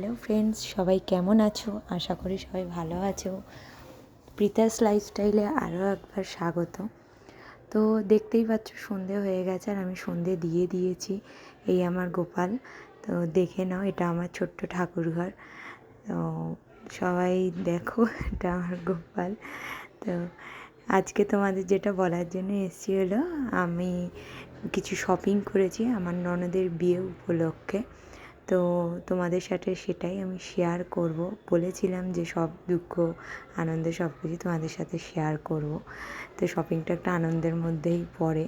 Hello friends, সবাই কেমন আছো? আশা করি সবাই ভালো আছো। প্রীতাস লাইফস্টাইলে আরও একবার স্বাগত। তো দেখতেই পাচ্ছ, সন্ধে হয়ে গেছে আর আমি সন্ধে দিয়ে দিয়েছি এই আমার গোপাল। তো দেখে নাও, এটা আমার ছোট্ট ঠাকুরঘর। তো সবাই দেখো, এটা আমার গোপাল। তো আজকে তোমাদের যেটা বলার জন্য এসেছি হলো, আমি কিছু শপিং করেছি আমার ননদের বিয়ে উপলক্ষে। তো তোমাদের সাথে সেটাই আমি শেয়ার করব। বলেছিলাম যে সব দুঃখ, আনন্দ সব কিছু তোমাদের সাথে শেয়ার করব। তো শপিংটা একটা আনন্দের মধ্যেই পড়ে।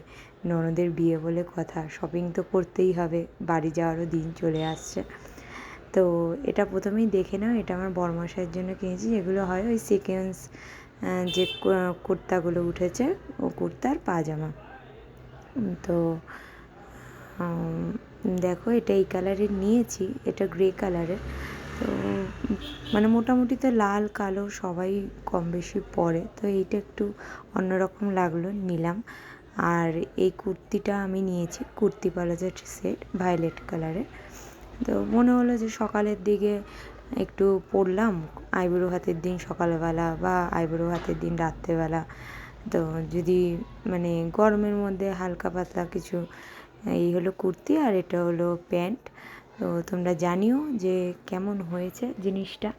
ননদের বিয়ে বলে কথা শপিং তো করতেই হবে, বাড়ি যাওয়ারও দিন চলে আসছে। তো এটা প্রথমেই দেখে নাও, এটা আমার বরমশাইয়ের জন্য কিনেছি, যেগুলো হয় ওই সিকোয়েন্স যে কুর্তাগুলো উঠেছে, ও কুর্তার পাজামা। তো দেখো, এটা এই কালারের নিয়েছি, এটা গ্রে কালারের। তো মানে মোটামুটি তো লাল, কালো সবাই কম বেশি পরে। তো এইটা একটু অন্যরকম লাগল, নিলাম। আর এই কুর্তিটা আমি নিয়েছি, কুর্তি প্লাজোর সেট ভায়োলেট কালারের। তো মনে হলো যে সকালের দিকে একটু পরলাম আইবুড়ো হাতের দিন সকালবেলা বা আইবুড়ো হাতের দিন রাত্রেবেলা। তো যদি মানে গরমের মধ্যে হালকা পাতলা কিছু এই হলো কুর্তি আর এটা হলো প্যান্ট। তো তোমরা জানিও যে কেমন হয়েছে জিনিসটা।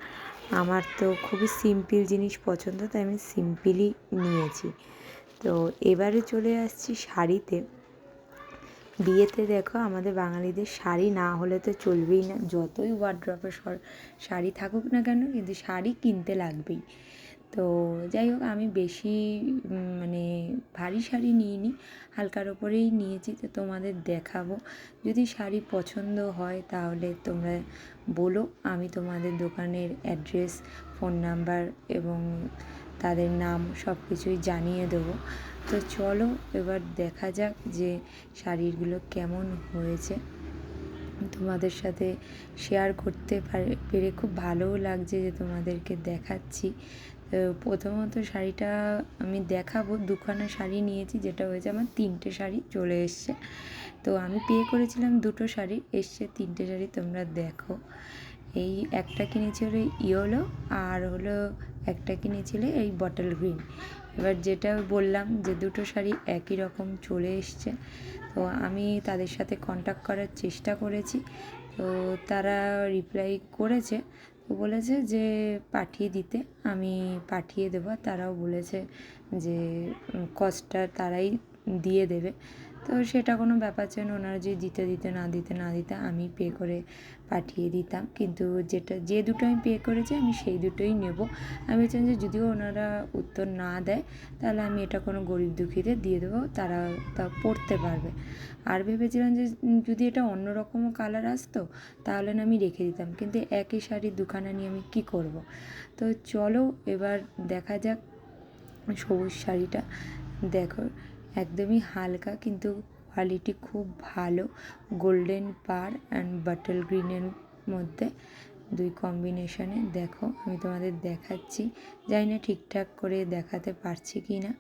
আমার তো খুবই সিম্পল জিনিস পছন্দ, তাই আমি সিম্পলই নিয়েছি। তো এবারে চলে আসছি শাড়িতে। বিয়েতে দেখো আমাদের বাঙালিদের শাড়ি না হলে তো চলবেই না। যতই ওয়ার্ড্রপে শাড়ি থাকুক না কেন, কিন্তু শাড়ি কিনতে লাগবেই। তো যাই হোক, আমি বেশি মানে ভারী শাড়ি নিইনি, হালকার ওপরেই নিয়েছি, তো তোমাদের দেখাবো। যদি শাড়ি পছন্দ হয়, তাহলে তোমরা বলো, আমি তোমাদের দোকানের অ্যাড্রেস, ফোন নাম্বার এবং তাদের নাম সব কিছুই জানিয়ে দেবো। তো চলো, এবার দেখা যাক যে শাড়িগুলো কেমন হয়েছে। তোমাদের সাথে শেয়ার করতে পেরে খুব ভালোও লাগছে যে তোমাদেরকে দেখাচ্ছি। তো প্রথমত শাড়িটা আমি দেখাবো, দুখানা শাড়ি নিয়েছি, যেটা হয়েছে আমার তিনটে শাড়ি চলে এসছে। তো আমি পে করেছিলাম দুটো শাড়ি, এসছে তিনটে শাড়ি তোমরা দেখো। এই একটা কিনেছি হলো ইয়েলো আর হলো একটা কিনেছিলে এই বটল গ্রিন। এবার যেটা বললাম যে দুটো শাড়ি একই রকম চলে এসছে, তো আমি তাদের সাথে কন্ট্যাক্ট করার চেষ্টা করেছি, তো তারা রিপ্লাই করেছে, তো বলেছে যে পাঠিয়ে দিতে, আমি পাঠিয়ে দেবো। তারাও বলেছে যে কস্টটা তারাই দিয়ে দেবে। তো সেটা কোনো ব্যাপার ছিল না ওনারা যদি দিতে দিতে না দিতে না দিতে আমি পে করে পাঠিয়ে দিতাম। কিন্তু যেটা, যে দুটো আমি পে করেছি আমি সেই দুটোই নেব। আমি বলছিলাম যে যদিও ওনারা উত্তর না দেয়, তাহলে আমি এটা কোনো গরিব দুঃখীদের দিয়ে দেবো, তারা তা পড়তে পারবে। আর ভেবেছিলাম যে যদি এটা অন্য রকমও কালার আসতো, তাহলে না আমি রেখে দিতাম। কিন্তু একই শাড়ির দুখানা নিয়ে আমি কী করব? তো চলো এবার দেখা যাক সবুজ শাড়িটা। দেখো একদমই হালকা, কিন্তু কোয়ালিটি খুব ভালো। গোল্ডেন পার অ্যান্ড বাটল গ্রিনের মধ্যে দুই কম্বিনেশনে দেখো, আমি তোমাদের দেখাচ্ছি। জানি না ঠিকঠাক করে দেখাতে পারছি কি না।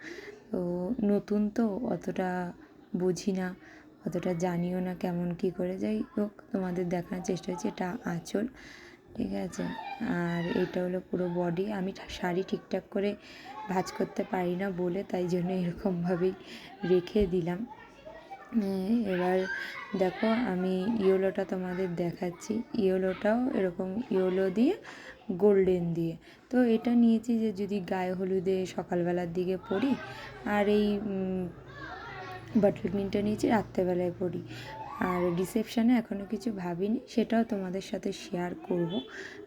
তো নতুন তো অতটা বুঝি না, অতটা জানিও না কেমন কি করে। যাই হোক, তোমাদের দেখানোর চেষ্টা হচ্ছে এটা আঁচল। ঠিক আছে। আর এটা হলো পুরো বডি আমি শাড়ি ঠিকঠাক করে ভাজ করতে পারি না বলে তাই জন্য এরকমভাবেই রেখে দিলাম। এবার দেখো আমি ইয়েলোটা তোমাদের দেখাচ্ছি। ইয়েলোটাও এরকম ইয়েলো দিয়ে গোল্ডেন দিয়ে। তো এটা নিয়েছি যে যদি গায়ে হলুদে সকালবেলার দিকে পরি, আর এই বাটল গ্রিনটা নিয়েছি রাত্রেবেলায় পরি। আর রিসেপশানে এখনও কিছু ভাবিনি, সেটাও তোমাদের সাথে শেয়ার করব।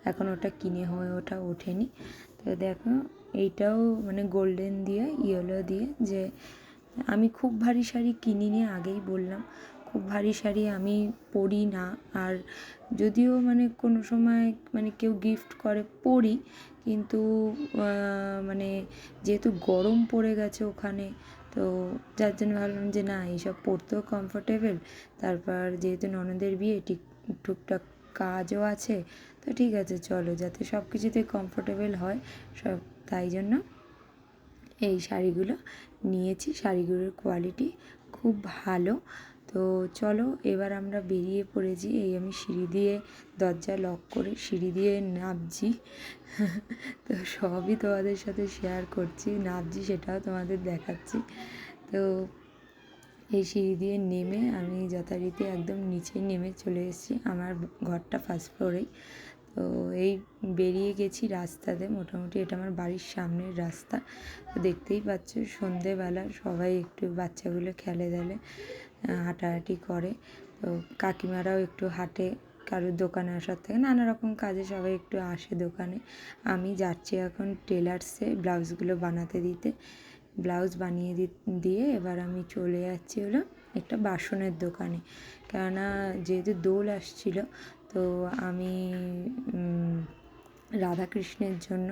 এখন ওটা কিনে হয়ে ওটা ওঠেনি। তো দেখো, এইটাও মানে গোল্ডেন দিয়ে ইয়েলো দিয়ে যে আমি খুব ভারী শাড়ি কিনিনি, আগেই বললাম। খুব ভারী শাড়ি আমি পরি না। আর যদিও মানে কোনো সময় মানে কেউ গিফট করে, পরি। কিন্তু মানে যেহেতু গরম পড়ে গেছে ওখানে তো যার জন্য ভাবলাম যে না, এইসব পরতেও কমফোর্টেবল তারপর যেহেতু ননদের বিয়ে, ঠিক, টুকটাক কাজও আছে, তো ঠিক আছে, চলো, যাতে সব কিছুতে কমফোর্টেবল হয়, সব তাই জন্য এই শাড়িগুলো নিয়েছি। শাড়িগুলোর কোয়ালিটি খুব ভালো। তো চলো, এবার আমরা বেরিয়ে পড়েছি। এই আমি সিঁড়ি দিয়ে দরজা লক করে সিঁড়ি দিয়ে নামছি। তো সবই তোমাদের সাথে শেয়ার করছি নাবজি সেটাও তোমাদের দেখাচ্ছি। তো এই সিঁড়ি দিয়ে নেমে আমি যথারীতি একদম নিচে নেমে চলে এসেছি। আমার ঘরটা ফার্স্ট ফ্লোরেই এই বেরিয়ে গেছি রাস্তাতে। মোটামুটি এটা আমার বাড়ির সামনের রাস্তা। তো দেখতেই পাচ্ছ, সন্ধেবেলা সবাই একটু বাচ্চাগুলো খেলে দেলে হাঁটাহাঁটি করে। তো কাকিমারাও একটু হাঁটে, কারোর দোকানে আসার থেকে। নানা রকম কাজে সবাই একটু আসে দোকানে। আমি যাচ্ছি এখন টেলার্সে ব্লাউজগুলো বানাতে দিতে। ব্লাউজ বানিয়ে দিয়ে এবার আমি চলে যাচ্ছি হলো একটা বাসনের দোকানে। কেননা যেহেতু দোল আসছিল তো আমি রাধাকৃষ্ণের জন্য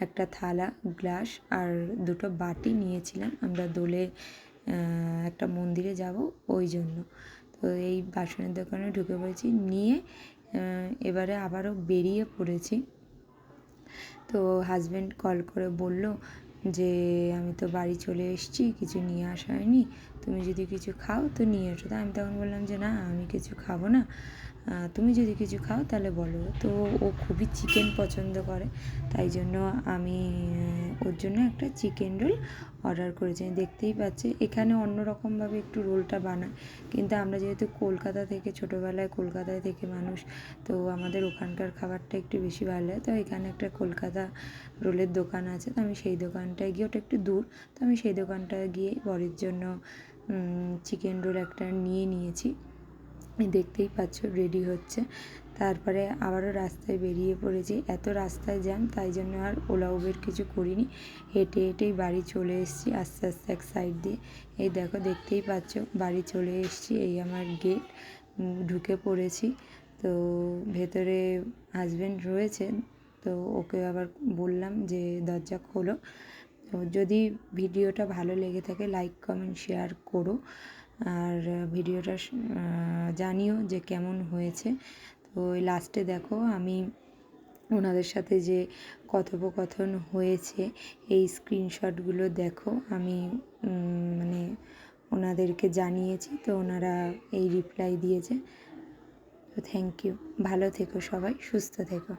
একটা থালা, গ্লাস আর দুটো বাটি নিয়েছিলাম। আমরা দোলে একটা মন্দিরে যাব ওই জন্য। তো এই বাসনের দোকানে ঢুকে পড়েছি। নিয়ে এবারে আবারও বেরিয়ে পড়েছি। তো হাজব্যান্ড কল করে বলল যে, আমি তো বাড়ি চলে এসেছি, কিছু নিয়ে আসা হয়নি। তুমি যদি কিছু খাও তো নিয়ে এসো। তো আমি তখন বললাম যে, না, আমি কিছু খাব না। তুমি যদি কিছু খাও তাহলে বলো। তো ও খুবই চিকেন পছন্দ করে। তাই জন্য আমি ওর জন্য একটা চিকেন রোল অর্ডার করেছি। দেখতেই পাচ্ছে। এখানে অন্যরকমভাবে একটু রোলটা বানায়। কিন্তু আমরা যেহেতু কলকাতা থেকে, ছোটোবেলায় কলকাতায় থেকে মানুষ, তো আমাদের ওখানকার খাবারটা একটু বেশি ভালো লাগে। তো এখানে একটা কলকাতা রোলের দোকান আছে। তো আমি সেই দোকানটায় গিয়ে, ওটা একটু দূর, তো আমি সেই দোকানটায় গিয়ে বরের জন্য চিকেন রোল একটা নিয়ে নিয়েছি। দেখতেই পাচ্ছ রেডি হচ্ছে। তারপরে আবারও রাস্তায় বেরিয়ে পড়েছি। এত রাস্তায় জ্যাম, তাই জন্য আর ওলা উবের কিছু করিনি। হেঁটে হেঁটেই বাড়ি চলে এসেছি আস্তে আস্তে এক সাইড দিয়ে। এই দেখো, দেখতেই পাচ্ছ, বাড়ি চলে এসেছি এই আমার গেট ঢুকে পড়েছি। তো ভেতরে হাজব্যান্ড রয়েছে, তো ওকে আবার বললাম যে দরজা খোলো। তো যদি ভিডিওটা ভালো লেগে থাকে লাইক কমেন্ট শেয়ার করো। আর ভিডিওটা জানিও যে কেমন হয়েছে। তো ওই লাস্টে দেখো আমি ওনাদের সাথে যে কথোপকথন হয়েছে, এই স্ক্রিনশটগুলো দেখো। আমি মানে ওনাদেরকে জানিয়েছি, তো ওনারা এই রিপ্লাই দিয়েছে। তো থ্যাংক ইউ ভালো থেকো সবাই, সুস্থ থেকো।